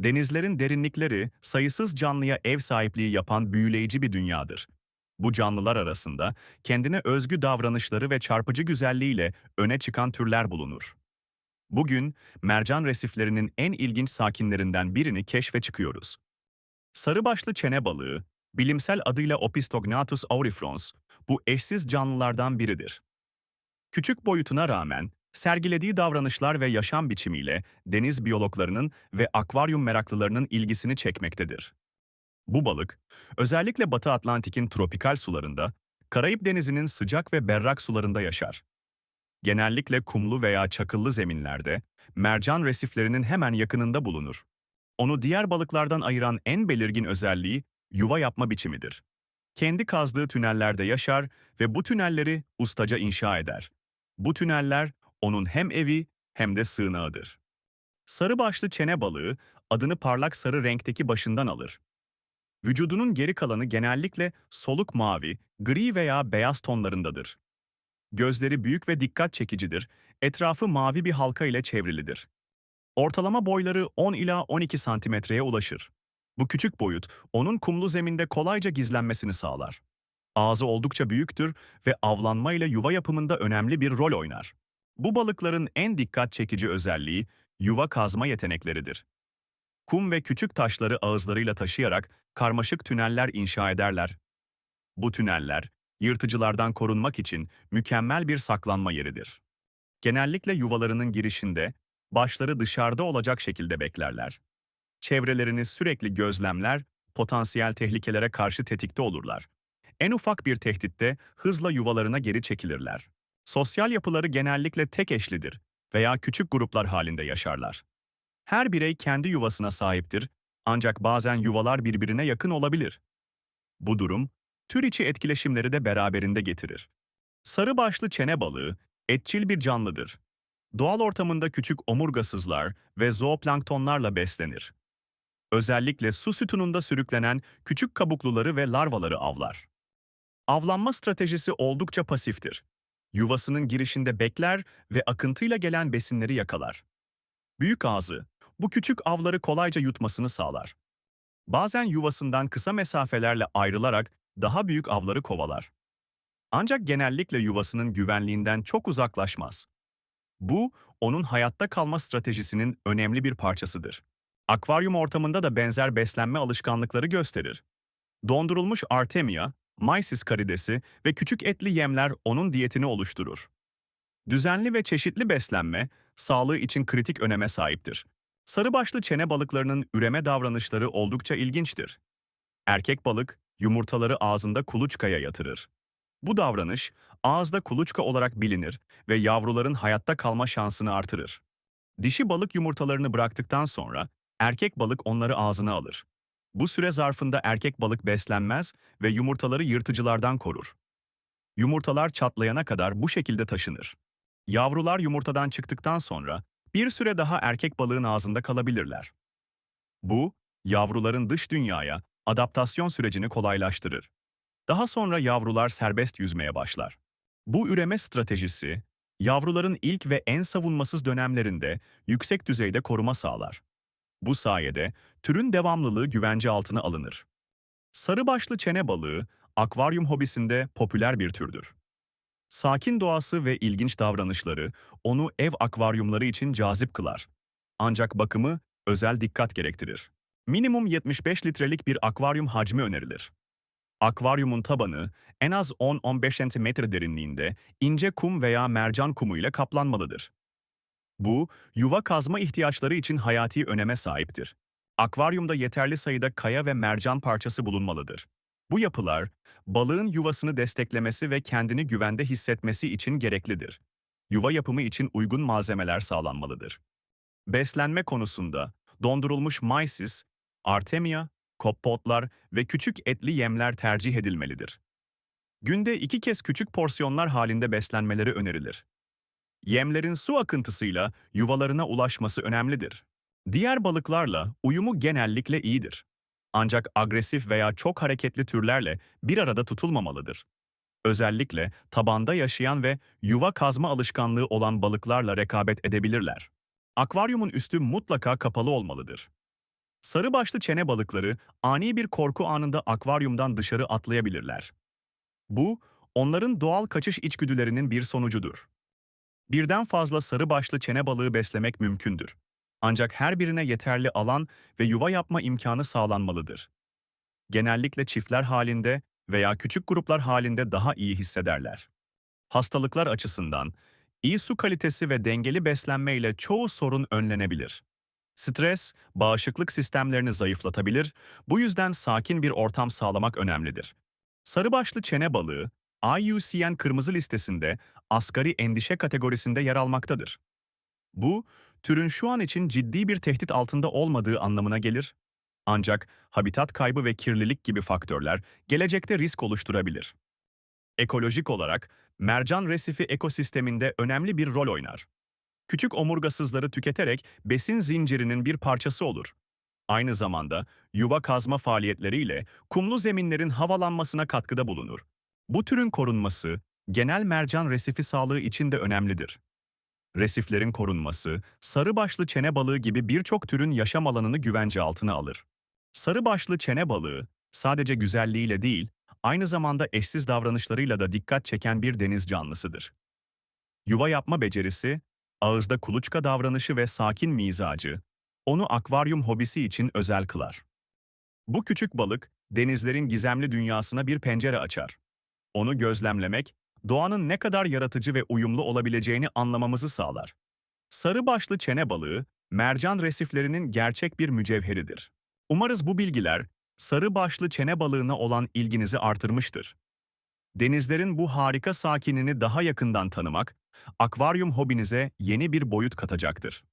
Denizlerin derinlikleri sayısız canlıya ev sahipliği yapan büyüleyici bir dünyadır. Bu canlılar arasında kendine özgü davranışları ve çarpıcı güzelliğiyle öne çıkan türler bulunur. Bugün mercan resiflerinin en ilginç sakinlerinden birini keşfe çıkıyoruz. Sarıbaşlı çene balığı, bilimsel adıyla Opistognathus aurifrons, bu eşsiz canlılardan biridir. Küçük boyutuna rağmen sergilediği davranışlar ve yaşam biçimiyle deniz biyologlarının ve akvaryum meraklılarının ilgisini çekmektedir. Bu balık, özellikle Batı Atlantik'in tropikal sularında, Karayip Denizi'nin sıcak ve berrak sularında yaşar. Genellikle kumlu veya çakıllı zeminlerde, mercan resiflerinin hemen yakınında bulunur. Onu diğer balıklardan ayıran en belirgin özelliği yuva yapma biçimidir. Kendi kazdığı tünellerde yaşar ve bu tünelleri ustaca inşa eder. Bu tüneller onun hem evi hem de sığınağıdır. Sarı başlı çene balığı adını parlak sarı renkteki başından alır. Vücudunun geri kalanı genellikle soluk mavi, gri veya beyaz tonlarındadır. Gözleri büyük ve dikkat çekicidir, etrafı mavi bir halka ile çevrilidir. Ortalama boyları 10 ila 12 santimetreye ulaşır. Bu küçük boyut, onun kumlu zeminde kolayca gizlenmesini sağlar. Ağzı oldukça büyüktür ve avlanma ile yuva yapımında önemli bir rol oynar. Bu balıkların en dikkat çekici özelliği yuva kazma yetenekleridir. Kum ve küçük taşları ağızlarıyla taşıyarak karmaşık tüneller inşa ederler. Bu tüneller, yırtıcılardan korunmak için mükemmel bir saklanma yeridir. Genellikle yuvalarının girişinde, başları dışarıda olacak şekilde beklerler. Çevrelerini sürekli gözlemler, potansiyel tehlikelere karşı tetikte olurlar. En ufak bir tehditte hızla yuvalarına geri çekilirler. Sosyal yapıları genellikle tek eşlidir veya küçük gruplar halinde yaşarlar. Her birey kendi yuvasına sahiptir ancak bazen yuvalar birbirine yakın olabilir. Bu durum, tür içi etkileşimleri de beraberinde getirir. Sarı başlı çene balığı, etçil bir canlıdır. Doğal ortamında küçük omurgasızlar ve zooplanktonlarla beslenir. Özellikle su sütununda sürüklenen küçük kabukluları ve larvaları avlar. Avlanma stratejisi oldukça pasiftir. Yuvasının girişinde bekler ve akıntıyla gelen besinleri yakalar. Büyük ağzı, bu küçük avları kolayca yutmasını sağlar. Bazen yuvasından kısa mesafelerle ayrılarak daha büyük avları kovalar. Ancak genellikle yuvasının güvenliğinden çok uzaklaşmaz. Bu, onun hayatta kalma stratejisinin önemli bir parçasıdır. Akvaryum ortamında da benzer beslenme alışkanlıkları gösterir. Dondurulmuş artemia, Mysis karidesi ve küçük etli yemler onun diyetini oluşturur. Düzenli ve çeşitli beslenme, sağlığı için kritik öneme sahiptir. Sarıbaşlı çene balıklarının üreme davranışları oldukça ilginçtir. Erkek balık, yumurtaları ağzında kuluçkaya yatırır. Bu davranış, ağızda kuluçka olarak bilinir ve yavruların hayatta kalma şansını artırır. Dişi balık yumurtalarını bıraktıktan sonra, erkek balık onları ağzına alır. Bu süre zarfında erkek balık beslenmez ve yumurtaları yırtıcılardan korur. Yumurtalar çatlayana kadar bu şekilde taşınır. Yavrular yumurtadan çıktıktan sonra bir süre daha erkek balığın ağzında kalabilirler. Bu, yavruların dış dünyaya adaptasyon sürecini kolaylaştırır. Daha sonra yavrular serbest yüzmeye başlar. Bu üreme stratejisi, yavruların ilk ve en savunmasız dönemlerinde yüksek düzeyde koruma sağlar. Bu sayede türün devamlılığı güvence altına alınır. Sarıbaşlı çene balığı, akvaryum hobisinde popüler bir türdür. Sakin doğası ve ilginç davranışları onu ev akvaryumları için cazip kılar. Ancak bakımı özel dikkat gerektirir. Minimum 75 litrelik bir akvaryum hacmi önerilir. Akvaryumun tabanı en az 10-15 cm derinliğinde ince kum veya mercan kumu ile kaplanmalıdır. Bu, yuva kazma ihtiyaçları için hayati öneme sahiptir. Akvaryumda yeterli sayıda kaya ve mercan parçası bulunmalıdır. Bu yapılar, balığın yuvasını desteklemesi ve kendini güvende hissetmesi için gereklidir. Yuva yapımı için uygun malzemeler sağlanmalıdır. Beslenme konusunda dondurulmuş mysis, artemia, koppotlar ve küçük etli yemler tercih edilmelidir. Günde iki kez küçük porsiyonlar halinde beslenmeleri önerilir. Yemlerin su akıntısıyla yuvalarına ulaşması önemlidir. Diğer balıklarla uyumu genellikle iyidir. Ancak agresif veya çok hareketli türlerle bir arada tutulmamalıdır. Özellikle tabanda yaşayan ve yuva kazma alışkanlığı olan balıklarla rekabet edebilirler. Akvaryumun üstü mutlaka kapalı olmalıdır. Sarı başlı çene balıkları ani bir korku anında akvaryumdan dışarı atlayabilirler. Bu, onların doğal kaçış içgüdülerinin bir sonucudur. Birden fazla sarı başlı çene balığı beslemek mümkündür. Ancak her birine yeterli alan ve yuva yapma imkanı sağlanmalıdır. Genellikle çiftler halinde veya küçük gruplar halinde daha iyi hissederler. Hastalıklar açısından, iyi su kalitesi ve dengeli beslenme ile çoğu sorun önlenebilir. Stres, bağışıklık sistemlerini zayıflatabilir, bu yüzden sakin bir ortam sağlamak önemlidir. Sarıbaşlı çene balığı, IUCN kırmızı listesinde asgari endişe kategorisinde yer almaktadır. Bu, türün şu an için ciddi bir tehdit altında olmadığı anlamına gelir. Ancak habitat kaybı ve kirlilik gibi faktörler gelecekte risk oluşturabilir. Ekolojik olarak, mercan resifi ekosisteminde önemli bir rol oynar. Küçük omurgasızları tüketerek besin zincirinin bir parçası olur. Aynı zamanda yuva kazma faaliyetleriyle kumlu zeminlerin havalanmasına katkıda bulunur. Bu türün korunması, genel mercan resifi sağlığı için de önemlidir. Resiflerin korunması, sarı başlı çene balığı gibi birçok türün yaşam alanını güvence altına alır. Sarı başlı çene balığı, sadece güzelliğiyle değil, aynı zamanda eşsiz davranışlarıyla da dikkat çeken bir deniz canlısıdır. Yuva yapma becerisi, ağızda kuluçka davranışı ve sakin mizacı, onu akvaryum hobisi için özel kılar. Bu küçük balık, denizlerin gizemli dünyasına bir pencere açar. Onu gözlemlemek, doğanın ne kadar yaratıcı ve uyumlu olabileceğini anlamamızı sağlar. Sarı başlı çene balığı, mercan resiflerinin gerçek bir mücevheridir. Umarız bu bilgiler, sarı başlı çene balığına olan ilginizi artırmıştır. Denizlerin bu harika sakinini daha yakından tanımak, akvaryum hobinize yeni bir boyut katacaktır.